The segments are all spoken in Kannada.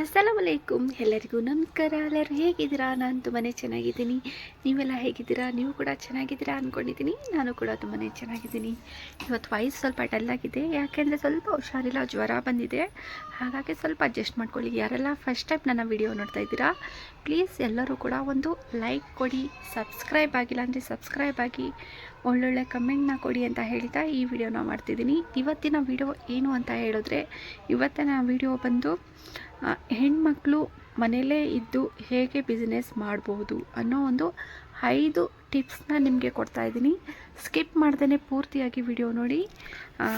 ಅಸ್ಸಲಾಮಲೈಕುಮ್ ಎಲ್ಲರಿಗೂ ನಮಸ್ಕಾರ. ಎಲ್ಲರೂ ಹೇಗಿದ್ದೀರಾ? ನಾನು ತುಂಬಾ ಚೆನ್ನಾಗಿದ್ದೀನಿ. ನೀವೆಲ್ಲ ಹೇಗಿದ್ದೀರಾ? ನೀವು ಕೂಡ ಚೆನ್ನಾಗಿದ್ದೀರಾ ಅಂದ್ಕೊಂಡಿದ್ದೀನಿ ನಾನು ಕೂಡ ತುಂಬಾ ಚೆನ್ನಾಗಿದ್ದೀನಿ. ಇವತ್ತು ವಾಯ್ಸ್ ಸ್ವಲ್ಪ ಡಲ್ಲಾಗಿದೆ. ಯಾಕೆಂದರೆ ಸ್ವಲ್ಪ ಹುಷಾರಿಲ್ಲ, ಜ್ವರ ಬಂದಿದೆ. ಹಾಗಾಗಿ ಸ್ವಲ್ಪ ಅಡ್ಜಸ್ಟ್ ಮಾಡ್ಕೊಳ್ಳಿ. ಯಾರೆಲ್ಲ ಫಸ್ಟ್ ಟೈಮ್ ನನ್ನ ವಿಡಿಯೋ ನೋಡ್ತಾ ಇದ್ದೀರಾ ಪ್ಲೀಸ್ ಎಲ್ಲರೂ ಕೂಡ ಒಂದು ಲೈಕ್ ಕೊಡಿ. ಸಬ್ಸ್ಕ್ರೈಬ್ ಆಗಿಲ್ಲ ಅಂದರೆ ಸಬ್ಸ್ಕ್ರೈಬ್ ಆಗಿ. ಒಳ್ಳೊಳ್ಳೆ ಕಮೆಂಟ್ನ ಕೊಡಿ ಅಂತ ಹೇಳ್ತಾ ಈ ವಿಡಿಯೋನ ಮಾಡ್ತಿದ್ದೀನಿ. ಇವತ್ತಿನ ವಿಡಿಯೋ ಏನು ಅಂತ ಹೇಳಿದ್ರೆ ಇವತ್ತಿನ ವಿಡಿಯೋ ಬಂದು ಹೆಣ್ಮಕ್ಳು ಮನೆಯಲ್ಲೇ ಇದ್ದು ಹೇಗೆ ಬಿಸ್ನೆಸ್ ಮಾಡ್ಬೋದು ಅನ್ನೋ ಒಂದು ಐದು ಟಿಪ್ಸ್ನ ನಿಮಗೆ ಕೊಡ್ತಾ ಇದ್ದೀನಿ. ಸ್ಕಿಪ್ ಮಾಡ್ದೇ ಪೂರ್ತಿಯಾಗಿ ವಿಡಿಯೋ ನೋಡಿ.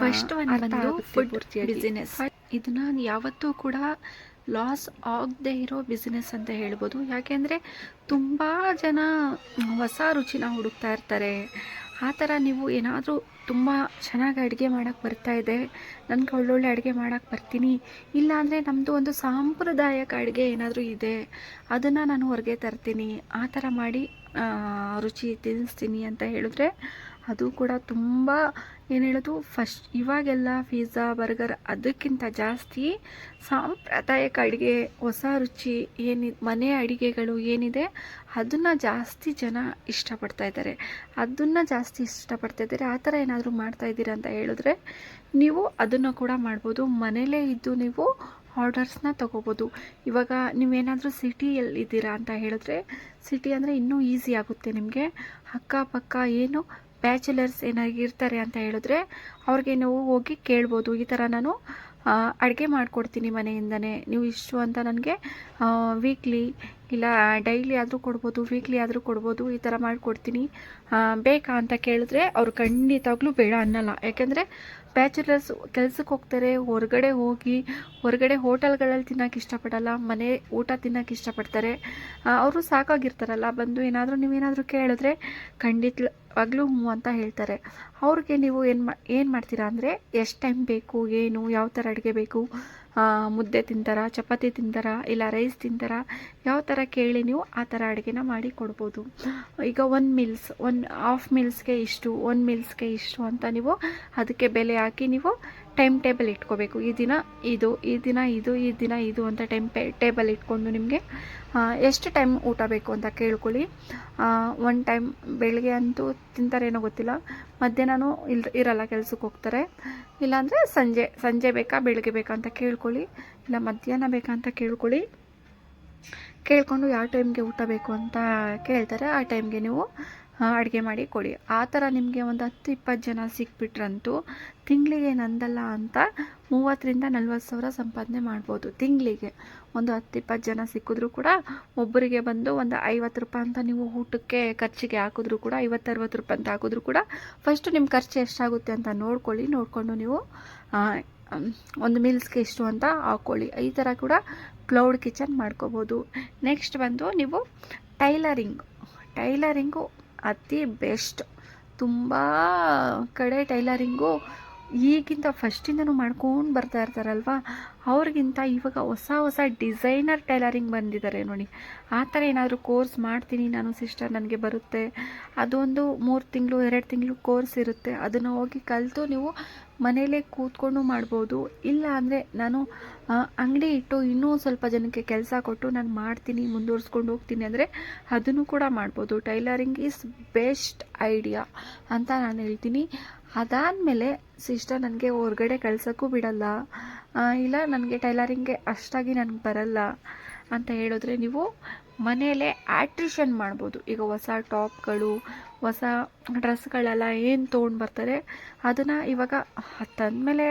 ಫಸ್ಟ್ ಬಂದು food ಬಿಸ್ನೆಸ್ ಇದನ್ನ ಯಾವತ್ತೂ ಕೂಡ ಲಾಸ್ ಆಗದೆ ಇರೋ ಬಿಸ್ನೆಸ್ ಅಂತ ಹೇಳ್ಬೋದು. ಯಾಕೆಂದರೆ ತುಂಬ ಜನ ಹೊಸ ರುಚಿನ ಹುಡುಕ್ತಾ ಇರ್ತಾರೆ. ಆ ಥರ ನೀವು ಏನಾದರೂ ತುಂಬ ಚೆನ್ನಾಗಿ ಅಡುಗೆ ಮಾಡೋಕ್ಕೆ ಬರ್ತಾ ಇದೆ. ನನಗೆ ಒಳ್ಳೊಳ್ಳೆ ಅಡುಗೆ ಮಾಡೋಕ್ಕೆ ಬರ್ತೀನಿ. ಇಲ್ಲಾಂದರೆ ನಮ್ಮದು ಒಂದು ಸಾಂಪ್ರದಾಯಿಕ ಅಡುಗೆ ಏನಾದರೂ ಇದೆ. ಅದನ್ನು ನಾನು ಹೊರಗೆ ತರ್ತೀನಿ. ಆ ಥರ ಮಾಡಿ ರುಚಿ ತಿನ್ನಿಸ್ತೀನಿ ಅಂತ ಹೇಳಿದ್ರೆ ಅದು ಕೂಡ ತುಂಬ ಏನು ಹೇಳೋದು ಫಸ್ಟ್ ಇವಾಗೆಲ್ಲ ಪಿಜ್ಜಾ ಬರ್ಗರ್ ಅದಕ್ಕಿಂತ ಜಾಸ್ತಿ ಸಾಂಪ್ರದಾಯಿಕ ಅಡುಗೆ, ಹೊಸ ರುಚಿ, ಏನಿ, ಮನೆ ಅಡುಗೆಗಳು ಏನಿದೆ, ಅದನ್ನು ಜಾಸ್ತಿ ಜನ ಇಷ್ಟಪಡ್ತಾ ಇದ್ದಾರೆ. ಅದನ್ನು ಜಾಸ್ತಿ ಇಷ್ಟಪಡ್ತಾ ಇದ್ದಾರೆ. ಆ ಥರ ಏನಾದರೂ ಮಾಡ್ತಾ ಇದ್ದೀರಾ ಅಂತ ಹೇಳಿದ್ರೆ, ನೀವು ಅದನ್ನು ಕೂಡ ಮಾಡ್ಬೋದು. ಮನೇಲೇ ಇದ್ದು ನೀವು ಆರ್ಡರ್ಸ್ನ ತೊಗೋಬೋದು. ಇವಾಗ ನೀವೇನಾದರೂ ಸಿಟಿಯಲ್ಲಿ ಇದ್ದೀರಾ ಅಂತ ಹೇಳಿದ್ರೆ ಸಿಟಿ ಅಂದರೆ ಇನ್ನೂ ಈಸಿ ಆಗುತ್ತೆ ನಿಮಗೆ. ಅಕ್ಕಪಕ್ಕ ಏನು ಬ್ಯಾಚುಲರ್ಸ್ ಏನಾಗಿರ್ತಾರೆ ಅಂತ ಹೇಳಿದ್ರೆ ಅವ್ರಿಗೆ ನೀವು ಹೋಗಿ ಕೇಳ್ಬೋದು. ಈ ಥರ ನಾನು ಅಡುಗೆ ಮಾಡಿಕೊಡ್ತೀನಿ ಮನೆಯಿಂದನೇ. ನೀವು ಇಷ್ಟು ಅಂತ ನನಗೆ ವೀಕ್ಲಿ ಇಲ್ಲ ಡೈಲಿ ಆದರೂ ಕೊಡ್ಬೋದು ವೀಕ್ಲಿ ಆದರೂ ಕೊಡ್ಬೋದು, ಈ ಥರ ಮಾಡಿಕೊಡ್ತೀನಿ. ಬೇಕಾ ಅಂತ ಕೇಳಿದ್ರೆ ಅವರು ಖಂಡಿತವಾಗ್ಲೂ ಬೇಡ ಅನ್ನಲ್ಲ. ಯಾಕೆಂದರೆ ಬ್ಯಾಚುಲರ್ಸ್ ಕೆಲ್ಸಕ್ಕೆ ಹೋಗ್ತಾರೆ, ಹೊರಗಡೆ ಹೋಗಿ, ಹೊರಗಡೆ ಹೋಟೆಲ್ಗಳಲ್ಲಿ ತಿನ್ನೋಕೆ ಇಷ್ಟಪಡಲ್ಲ, ಮನೆ ಊಟ ತಿನ್ನೋಕೆ ಇಷ್ಟಪಡ್ತಾರೆ. ಅವರು ಸಾಕಾಗಿರ್ತಾರಲ್ಲ, ಬಂದು ಏನಾದರೂ ನೀವೇನಾದರೂ ಕೇಳಿದ್ರೆ ಖಂಡಿತವಾಗ್ಲೂ ಹ್ಞೂ ಅಂತ ಹೇಳ್ತಾರೆ. ಅವ್ರಿಗೆ ನೀವು ಏನು ಮಾ, ಏನು ಮಾಡ್ತೀರಾ ಅಂದರೆ ಎಷ್ಟು ಟೈಮ್ ಬೇಕು, ಏನು, ಯಾವ ಥರ ಅಡುಗೆ ಬೇಕು ಮುದ್ದೆ ತಿಂತಾರ, ಚಪಾತಿ ತಿಂತಾರ, ಇಲ್ಲ ರೈಸ್ ತಿಂತಾರ, ಯಾವ ಥರ ಕೇಳಿ ನೀವು ಆ ಥರ ಅಡುಗೆನ ಮಾಡಿ ಕೊಡ್ಬೋದು. ಈಗ ಒನ್ ಮಿಲ್ಸ್ ಒನ್ ಹಾಫ್ ಮಿಲ್ಸ್ಗೆ ಇಷ್ಟು ಒನ್ ಮಿಲ್ಸ್ಗೆ ಇಷ್ಟು ಅಂತ ನೀವು ಅದಕ್ಕೆ ಬೆಲೆ ಹಾಕಿ ನೀವು ಟೈಮ್ ಟೇಬಲ್ ಇಟ್ಕೋಬೇಕು. ಈ ದಿನ ಇದು, ಈ ದಿನ ಇದು, ಈ ದಿನ ಇದು ಅಂತ ಟೈಮ್ ಟೇಬಲ್ ಇಟ್ಕೊಂಡು ನಿಮಗೆ ಎಷ್ಟು ಟೈಮ್ ಊಟ ಬೇಕು ಅಂತ ಕೇಳ್ಕೊಳ್ಳಿ. ಒನ್ ಟೈಮ್ ಬೆಳಗ್ಗೆ ಅಂತೂ ತಿಂತಾರೇನೋ ಗೊತ್ತಿಲ್ಲ. ಮಧ್ಯಾಹ್ನನೂ ಇಲ್, ಇರಲ್ಲ, ಕೆಲ್ಸಕ್ಕೆ ಹೋಗ್ತಾರೆ. ಇಲ್ಲಾಂದರೆ ಸಂಜೆ ಸಂಜೆ ಬೇಕಾ, ಬೆಳಗ್ಗೆ ಬೇಕಾ ಅಂತ ಕೇಳ್ಕೊಳ್ಳಿ. ಇಲ್ಲ, ಮಧ್ಯಾಹ್ನ ಬೇಕಾ ಅಂತ ಕೇಳ್ಕೊಳ್ಳಿ. ಕೇಳಿಕೊಂಡು ಯಾವ ಟೈಮ್ಗೆ ಊಟ ಬೇಕು ಅಂತ ಕೇಳ್ತಾರೆ. ಆ ಟೈಮ್ಗೆ ನೀವು ಅಡುಗೆ ಮಾಡಿ ಕೊಡಿ. ಆ ಥರ ನಿಮಗೆ ಒಂದು ಹತ್ತು, ಇಪ್ಪತ್ತು ಜನ ಸಿಕ್ಬಿಟ್ರಂತೂ ತಿಂಗಳಿಗೆ ನಂದಲ್ಲ ಅಂತ ಮೂವತ್ತರಿಂದ ನಲ್ವತ್ತು ಸಾವಿರ ಸಂಪಾದನೆ ಮಾಡ್ಬೋದು ತಿಂಗಳಿಗೆ. ಒಂದು ಹತ್ತು, ಇಪ್ಪತ್ತು ಜನ ಸಿಕ್ಕಿದ್ರೂ ಕೂಡ ಒಬ್ಬರಿಗೆ ಬಂದು ಒಂದು ಐವತ್ತು ರೂಪಾಯಿ ಅಂತ ನೀವು ಊಟಕ್ಕೆ ಖರ್ಚಿಗೆ ಹಾಕಿದ್ರು ಕೂಡ ಐವತ್ತು ಅರವತ್ತು ರೂಪಾಯಿ ಅಂತ ಹಾಕಿದ್ರು ಕೂಡ ಫಸ್ಟು ನಿಮ್ಮ ಖರ್ಚು ಎಷ್ಟಾಗುತ್ತೆ ಅಂತ ನೋಡ್ಕೊಳ್ಳಿ. ನೋಡಿಕೊಂಡು ನೀವು ಒಂದು ಮೀಲ್ಸ್ಗೆ ಎಷ್ಟು ಅಂತ ಹಾಕ್ಕೊಳ್ಳಿ ಈ ಥರ ಕೂಡ ಕ್ಲೌಡ್ ಕಿಚನ್ ಮಾಡ್ಕೋಬೋದು. ನೆಕ್ಸ್ಟ್ ಬಂದು ನೀವು ಟೈಲರಿಂಗ್ ಟೈಲರಿಂಗು ಅತಿ ಬೆಸ್ಟ್. ತುಂಬ ಕಡೆ ಟೈಲರಿಂಗು ಈಗಿಂತ ಫಸ್ಟಿಂದನೂ ಮಾಡ್ಕೊಂಡು ಬರ್ತಾ ಇರ್ತಾರಲ್ವ? ಅವ್ರಿಗಿಂತ ಇವಾಗ ಹೊಸ ಹೊಸ ಡಿಸೈನರ್ ಟೈಲರಿಂಗ್ ಬಂದಿದ್ದಾರೆ ನೋಡಿ. ಆ ಥರ ಏನಾದರೂ ಕೋರ್ಸ್ ಮಾಡ್ತೀನಿ ನಾನು ಸಿಸ್ಟರ್, ನನಗೆ ಬರುತ್ತೆ. ಅದೊಂದು ಮೂರು ತಿಂಗಳು, ಎರಡು ತಿಂಗಳು ಕೋರ್ಸ್ ಇರುತ್ತೆ. ಅದನ್ನು ಹೋಗಿ ಕಲಿತು ನೀವು ಮನೇಲೇ ಕೂತ್ಕೊಂಡು ಮಾಡ್ಬೋದು. ಇಲ್ಲ ಅಂದರೆ ನಾನು ಅಂಗಡಿ ಇಟ್ಟು ಇನ್ನೂ ಸ್ವಲ್ಪ ಜನಕ್ಕೆ ಕೆಲಸ ಕೊಟ್ಟು ನಾನು ಮಾಡ್ತೀನಿ, ಮುಂದುವರ್ಸ್ಕೊಂಡು ಹೋಗ್ತೀನಿ ಅಂದರೆ ಅದನ್ನು ಕೂಡ ಮಾಡ್ಬೋದು. ಟೈಲರಿಂಗ್ ಈಸ್ ಬೆಸ್ಟ್ ಐಡಿಯಾ ಅಂತ ನಾನು ಹೇಳ್ತೀನಿ. ಅದಾದಮೇಲೆ ಸಿಸ್ಟರ್ ನನಗೆ ಹೊರಗಡೆ ಕಳ್ಸೋಕ್ಕೂ ಬಿಡಲ್ಲ. ಇಲ್ಲ ನನಗೆ ಟೈಲರಿಂಗ್ಗೆ ಅಷ್ಟಾಗಿ ನನಗೆ ಬರಲ್ಲ ಅಂತ ಹೇಳಿದ್ರೆ ನೀವು ಮನೆಯಲ್ಲೇ ಆಟ್ರಿಷನ್ ಮಾಡ್ಬೋದು. ಈಗ ಹೊಸ ಟಾಪ್ಗಳು ಹೊಸ ಡ್ರೆಸ್ಗಳೆಲ್ಲ ಏನು ತೊಗೊಂಡು ಬರ್ತಾರೆ, ಅದನ್ನು ಇವಾಗ ತಂದಮೇಲೆ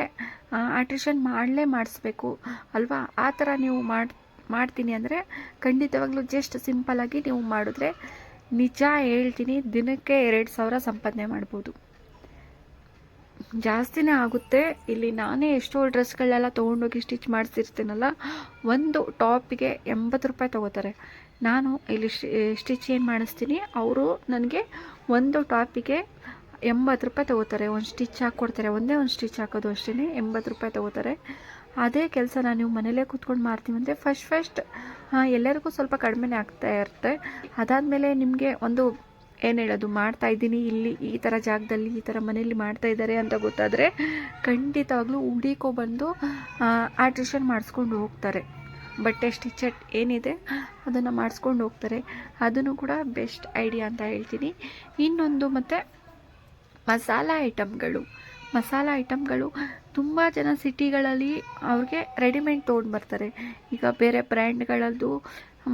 ಆಟ್ರಿಷನ್ ಮಾಡಲೇ ಮಾಡಿಸ್ಬೇಕು ಅಲ್ವಾ? ಆ ಥರ ನೀವು ಮಾಡಿ, ಮಾಡ್ತೀನಿ ಅಂದರೆ ಖಂಡಿತವಾಗ್ಲೂ ಜಸ್ಟ್ ಸಿಂಪಲ್ಲಾಗಿ ನೀವು ಮಾಡಿದ್ರೆ ನಿಜ ಹೇಳ್ತೀನಿ ದಿನಕ್ಕೆ ಎರಡು ಸಾವಿರ ಸಂಪಾದನೆ ಮಾಡ್ಬೋದು. ಜಾಸ್ತಿನೇ ಆಗುತ್ತೆ. ಇಲ್ಲಿ ನಾನೇ ಎಷ್ಟೋ ಡ್ರೆಸ್ಗಳೆಲ್ಲ ತೊಗೊಂಡೋಗಿ ಸ್ಟಿಚ್ ಮಾಡಿಸಿರ್ತೀನಲ್ಲ, ಒಂದು ಟಾಪಿಗೆ ಎಂಬತ್ತು ರೂಪಾಯಿ ತೊಗೋತಾರೆ. ನಾನು ಇಲ್ಲಿ ಸ್ಟಿಚ್ ಏನು ಮಾಡಿಸ್ತೀನಿ, ಅವರು ನನಗೆ ಒಂದು ಟಾಪಿಗೆ ಎಂಬತ್ತು ರೂಪಾಯಿ ತೊಗೋತಾರೆ. ಒಂದು ಸ್ಟಿಚ್ ಹಾಕ್ಕೊಡ್ತಾರೆ ಒಂದೇ ಒಂದು ಸ್ಟಿಚ್ ಹಾಕೋದು ಅಷ್ಟೇ ಎಂಬತ್ತು ರೂಪಾಯಿ ತೊಗೋತಾರೆ. ಅದೇ ಕೆಲಸ ನಾನು ನೀವು ಮನೇಲೇ ಕೂತ್ಕೊಂಡು ಮಾಡ್ತೀವಿ ಅಂದರೆ ಫಸ್ಟ್ ಫಸ್ಟ್ ಎಲ್ಲರಿಗೂ ಸ್ವಲ್ಪ ಕಡಿಮೆನೇ ಆಗ್ತಾ ಇರುತ್ತೆ. ಅದಾದಮೇಲೆ ನಿಮಗೆ ಒಂದು ಏನು ಹೇಳೋದು, ಮಾಡ್ತಾ ಇದ್ದೀನಿ, ಇಲ್ಲಿ ಈ ಥರ ಜಾಗದಲ್ಲಿ, ಈ ಥರ ಮನೇಲಿ ಮಾಡ್ತಾ ಇದ್ದಾರೆ ಅಂತ ಗೊತ್ತಾದರೆ ಖಂಡಿತವಾಗ್ಲೂ ಹುಡಿಕೋ ಬಂದು ಆರ್ಟಿಷನ್ ಮಾಡಿಸ್ಕೊಂಡು ಹೋಗ್ತಾರೆ. ಬಟ್ಟೆ ಸ್ಟಿಚಟ್ ಏನಿದೆ ಅದನ್ನು ಮಾಡಿಸ್ಕೊಂಡು ಹೋಗ್ತಾರೆ. ಅದನ್ನು ಕೂಡ ಬೆಸ್ಟ್ ಐಡಿಯಾ ಅಂತ ಹೇಳ್ತೀನಿ. ಇನ್ನೊಂದು ಮತ್ತು ಮಸಾಲ ಐಟಮ್ಗಳು. ಮಸಾಲ ಐಟಮ್ಗಳು ತುಂಬ ಜನ ಸಿಟಿಗಳಲ್ಲಿ ಅವ್ರಿಗೆ ರೆಡಿಮೇಡ್ ತೊಗೊಂಡು ಬರ್ತಾರೆ. ಈಗ ಬೇರೆ ಬ್ರ್ಯಾಂಡ್ಗಳದ್ದು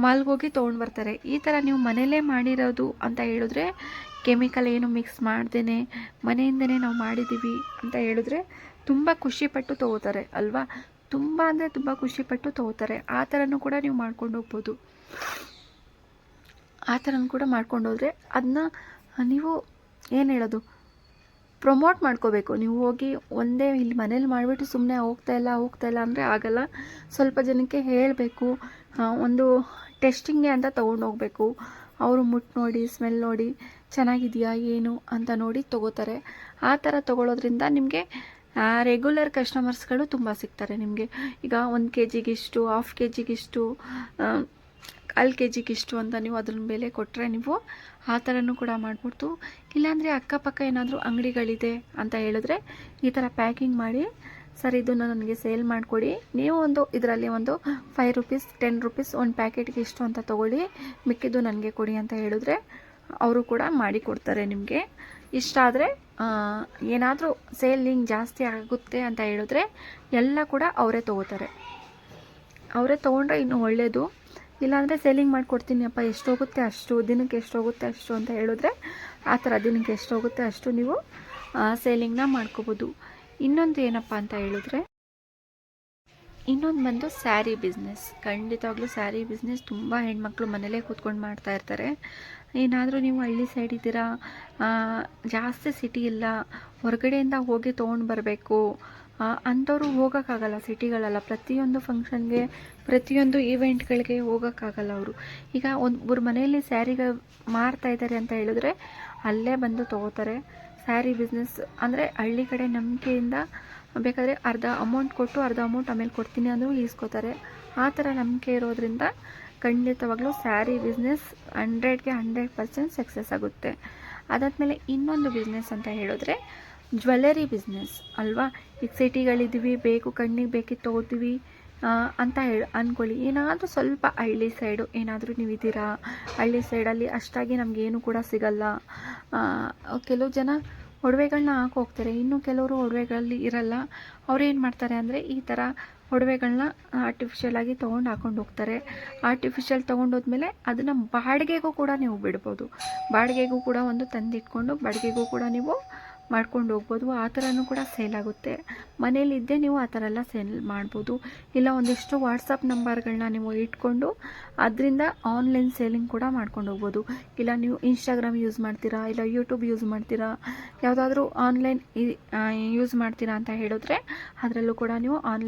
ಮಾಲ್ಗೋಗಿ ತೊಗೊಂಡು ಬರ್ತಾರೆ. ಈ ಥರ ನೀವು ಮನೇಲೇ ಮಾಡಿರೋದು ಅಂತ ಹೇಳಿದ್ರೆ ಕೆಮಿಕಲ್ ಏನು ಮಿಕ್ಸ್ ಮಾಡ್ದೇ ಮನೆಯಿಂದನೇ ನಾವು ಮಾಡಿದ್ದೀವಿ ಅಂತ ಹೇಳಿದ್ರೆ ತುಂಬ ಖುಷಿಪಟ್ಟು ತೊಗೋತಾರೆ ಅಲ್ವಾ? ತುಂಬ ಅಂದರೆ ತುಂಬ ಖುಷಿಪಟ್ಟು ತಗೋತಾರೆ. ಆ ಥರನೂ ಕೂಡ ನೀವು ಮಾಡ್ಕೊಂಡು ಹೋಗ್ಬೋದು. ಆ ಥರನೂ ಕೂಡ ಮಾಡ್ಕೊಂಡು ಹೋದರೆ ಅದನ್ನ ನೀವು ಏನು ಹೇಳೋದು? ಪ್ರಮೋಟ್ ಮಾಡ್ಕೋಬೇಕು. ನೀವು ಹೋಗಿ ಒಂದೇ ಇಲ್ಲಿ ಮನೇಲಿ ಮಾಡಿಬಿಟ್ಟು ಸುಮ್ಮನೆ ಹೋಗ್ತಾ ಇಲ್ಲ ಹೋಗ್ತಾ ಇಲ್ಲ ಅಂದರೆ ಆಗಲ್ಲ. ಸ್ವಲ್ಪ ಜನಕ್ಕೆ ಹೇಳಬೇಕು. ಒಂದು ಟೆಸ್ಟಿಂಗ್ಗೆ ಅಂತ ತೊಗೊಂಡು ಹೋಗಬೇಕು. ಅವರು ಮುಟ್ಟು ನೋಡಿ ಸ್ಮೆಲ್ ನೋಡಿ, ಚೆನ್ನಾಗಿದೆಯಾ, ಏನು ಅಂತ ನೋಡಿ ತೊಗೋತಾರೆ. ಆ ಥರ ತೊಗೊಳೋದ್ರಿಂದ ನಿಮಗೆ ರೆಗ್ಯುಲರ್ ಕಸ್ಟಮರ್ಸ್ಗಳು ತುಂಬ ಸಿಗ್ತಾರೆ ನಿಮಗೆ. ಈಗ ಒಂದು ಕೆ ಜಿಗಿಷ್ಟು ಹಾಫ್ ಕೆ ಜಿಗಿಷ್ಟು ಕಾಲು ಕೆ ಜಿಗಿಷ್ಟು ಅಂತ ನೀವು ಅದ್ರ ಮೇಲೆ ಕೊಟ್ಟರೆ ನೀವು ಆ ಥರನೂ ಕೂಡ ಮಾಡ್ಬಿಡ್ತು ಇಲ್ಲಾಂದರೆ ಅಕ್ಕಪಕ್ಕ ಏನಾದರೂ ಅಂಗಡಿಗಳಿದೆ ಅಂತ ಹೇಳಿದ್ರೆ ಈ ಥರ ಪ್ಯಾಕಿಂಗ್ ಮಾಡಿ, ಸರ್, ಇದನ್ನು ನನಗೆ ಸೇಲ್ ಮಾಡಿಕೊಡಿ. ನೀವು ಒಂದು, ಇದರಲ್ಲಿ ಒಂದು ಫೈವ್ ರುಪೀಸ್ ಟೆನ್ ರುಪೀಸ್ ಒಂದು ಪ್ಯಾಕೆಟ್ಗೆ ಇಷ್ಟು ಅಂತ ತೊಗೊಳ್ಳಿ. ಮಿಕ್ಕಿದ್ದು ನನಗೆ ಕೊಡಿ ಅಂತ ಹೇಳಿದ್ರೆ, ಅವರು ಕೂಡ ಮಾಡಿ ಕೊಡ್ತಾರೆ ನಿಮಗೆ. ಇಷ್ಟ ಆದರೆ ಏನಾದರೂ ಸೇಲಿಂಗ್ ಜಾಸ್ತಿ ಆಗುತ್ತೆ ಅಂತ ಹೇಳಿದ್ರೆ ಎಲ್ಲ ಕೂಡ ಅವರೇ ತೊಗೋತಾರೆ. ಅವರೇ ತೊಗೊಂಡ್ರೆ ಇನ್ನೂ ಒಳ್ಳೆಯದು ಇಲ್ಲಾಂದರೆ ಸೇಲಿಂಗ್ ಮಾಡಿಕೊಡ್ತೀನಿ ಅಪ್ಪ ಎಷ್ಟು ಹೋಗುತ್ತೆ ಅಷ್ಟು, ದಿನಕ್ಕೆ ಎಷ್ಟು ಹೋಗುತ್ತೆ ಅಷ್ಟು ಅಂತ ಹೇಳಿದ್ರೆ ಆ ಥರ ದಿನಕ್ಕೆ ಎಷ್ಟು ಹೋಗುತ್ತೆ ಅಷ್ಟು ನೀವು ಸೇಲಿಂಗ್ನ ಮಾಡ್ಕೋಬೋದು. ಇನ್ನೊಂದು ಏನಪ್ಪ ಅಂತ ಹೇಳಿದ್ರೆ ಇನ್ನೊಂದು ಬಂದು ಸ್ಯಾರಿ ಬಿಸ್ನೆಸ್ ಖಂಡಿತವಾಗ್ಲೂ ಸ್ಯಾರಿ ಬಿಸ್ನೆಸ್ ತುಂಬ ಹೆಣ್ಮಕ್ಳು ಮನೇಲೇ ಕೂತ್ಕೊಂಡು ಮಾಡ್ತಾ ಇರ್ತಾರೆ. ಏನಾದರೂ ನೀವು ಹಳ್ಳಿ ಸೈಡ್ ಇದ್ದೀರಾ ಜಾಸ್ತಿ ಸಿಟಿ ಇಲ್ಲ, ಹೊರಗಡೆಯಿಂದ ಹೋಗಿ ತೊಗೊಂಡು ಬರಬೇಕು ಅಂಥವ್ರು ಹೋಗೋಕ್ಕಾಗಲ್ಲ ಸಿಟಿಗಳಲ್ಲ. ಪ್ರತಿಯೊಂದು ಫಂಕ್ಷನ್ಗೆ ಪ್ರತಿಯೊಂದು ಈವೆಂಟ್ಗಳಿಗೆ ಹೋಗೋಕ್ಕಾಗಲ್ಲ ಅವರು. ಈಗ ಒಬ್ಬರು ಮನೆಯಲ್ಲಿ ಸ್ಯಾರಿಗಳು ಮಾರ್ತಾ ಇದ್ದಾರೆ ಅಂತ ಹೇಳಿದ್ರೆ ಅಲ್ಲೇ ಬಂದು ತೊಗೋತಾರೆ. ಸ್ಯಾರಿ ಬಿಸ್ನೆಸ್ ಅಂದರೆ ಹಳ್ಳಿ ಕಡೆ ನಂಬಿಕೆಯಿಂದ ಬೇಕಾದರೆ ಅರ್ಧ ಅಮೌಂಟ್ ಕೊಟ್ಟು ಅರ್ಧ ಅಮೌಂಟ್ ಆಮೇಲೆ ಕೊಡ್ತೀನಿ ಅಂದರೂ ಈಸ್ಕೋತಾರೆ. ಆ ಥರ ನಂಬಿಕೆ ಇರೋದ್ರಿಂದ ಖಂಡಿತವಾಗ್ಲೂ ಸ್ಯಾರಿ ಬಿಸ್ನೆಸ್ ಹಂಡ್ರೆಡ್ಗೆ ಹಂಡ್ರೆಡ್ ಪರ್ಸೆಂಟ್ ಸಕ್ಸಸ್ ಆಗುತ್ತೆ. ಅದಾದಮೇಲೆ ಇನ್ನೊಂದು ಬಿಸ್ನೆಸ್ ಅಂತ ಹೇಳಿದ್ರೆ ಜ್ಯುವೆಲ್ಲರಿ ಬಿಸ್ನೆಸ್ ಅಲ್ವಾ? ಈಗ ಸಿಟಿಗಳಿದ್ದೀವಿ ಬೇಕು ಕಣ್ಣಿಗೆ ಬೇಕಿತ್ತು ತೊಗೋತೀವಿ ಅಂತ ಹೇಳಿ ಅಂದ್ಕೊಳ್ಳಿ ಏನಾದರೂ ಸ್ವಲ್ಪ ಹಳ್ಳಿ ಸೈಡು ಏನಾದರೂ ನೀವು ಇದ್ದೀರಾ? ಹಳ್ಳಿ ಸೈಡಲ್ಲಿ ಅಷ್ಟಾಗಿ ನಮಗೇನು ಕೂಡ ಸಿಗಲ್ಲ. ಕೆಲವು ಜನ ಒಡವೆಗಳನ್ನ ಹಾಕಿ ಹೋಗ್ತಾರೆ. ಇನ್ನು ಕೆಲವರು ಒಡವೆಗಳಲ್ಲಿ ಇರಲ್ಲ. ಅವ್ರು ಏನು ಮಾಡ್ತಾರೆ ಅಂದರೆ ಈ ಥರ ಒಡವೆಗಳನ್ನ ಆರ್ಟಿಫಿಷಿಯಲ್ ಆಗಿ ತೊಗೊಂಡು ಹಾಕೊಂಡು ಹೋಗ್ತಾರೆ. ಆರ್ಟಿಫಿಷಿಯಲ್ ತೊಗೊಂಡೋದ್ಮೇಲೆ ಅದನ್ನು ಬಾಡಿಗೆಗೂ ಕೂಡ ನೀವು ಬಿಡ್ಬೋದು. ಬಾಡಿಗೆಗೂ ಕೂಡ ಒಂದು ತಂದಿಟ್ಕೊಂಡು ಬಾಡಿಗೆಗೂ ಕೂಡ ನೀವು ಮಾಡ್ಕೊಂಡು ಹೋಗ್ಬೋದು. ಆ ಥರನೂ ಕೂಡ ಸೇಲ್ ಆಗುತ್ತೆ. ಮನೇಲಿದ್ದೇ ನೀವು ಆ ಥರ ಎಲ್ಲ ಸೇಲ್ ಮಾಡ್ಬೋದು. ಇಲ್ಲ ಒಂದಿಷ್ಟು ವಾಟ್ಸಪ್ ನಂಬರ್ಗಳನ್ನ ನೀವು ಇಟ್ಕೊಂಡು ಅದರಿಂದ ಆನ್ಲೈನ್ ಸೇಲಿಂಗ್ ಕೂಡ ಮಾಡ್ಕೊಂಡು ಹೋಗ್ಬೋದು. ಇಲ್ಲ ನೀವು ಇನ್ಸ್ಟಾಗ್ರಾಮ್ ಯೂಸ್ ಮಾಡ್ತೀರಾ, ಇಲ್ಲ ಯೂಟ್ಯೂಬ್ ಯೂಸ್ ಮಾಡ್ತೀರಾ, ಯಾವುದಾದ್ರೂ ಆನ್ಲೈನ್ ಯೂಸ್ ಮಾಡ್ತೀರಾ ಅಂತ ಹೇಳಿದ್ರೆ ಅದರಲ್ಲೂ ಕೂಡ ನೀವು ಆನ್ಲೈನ್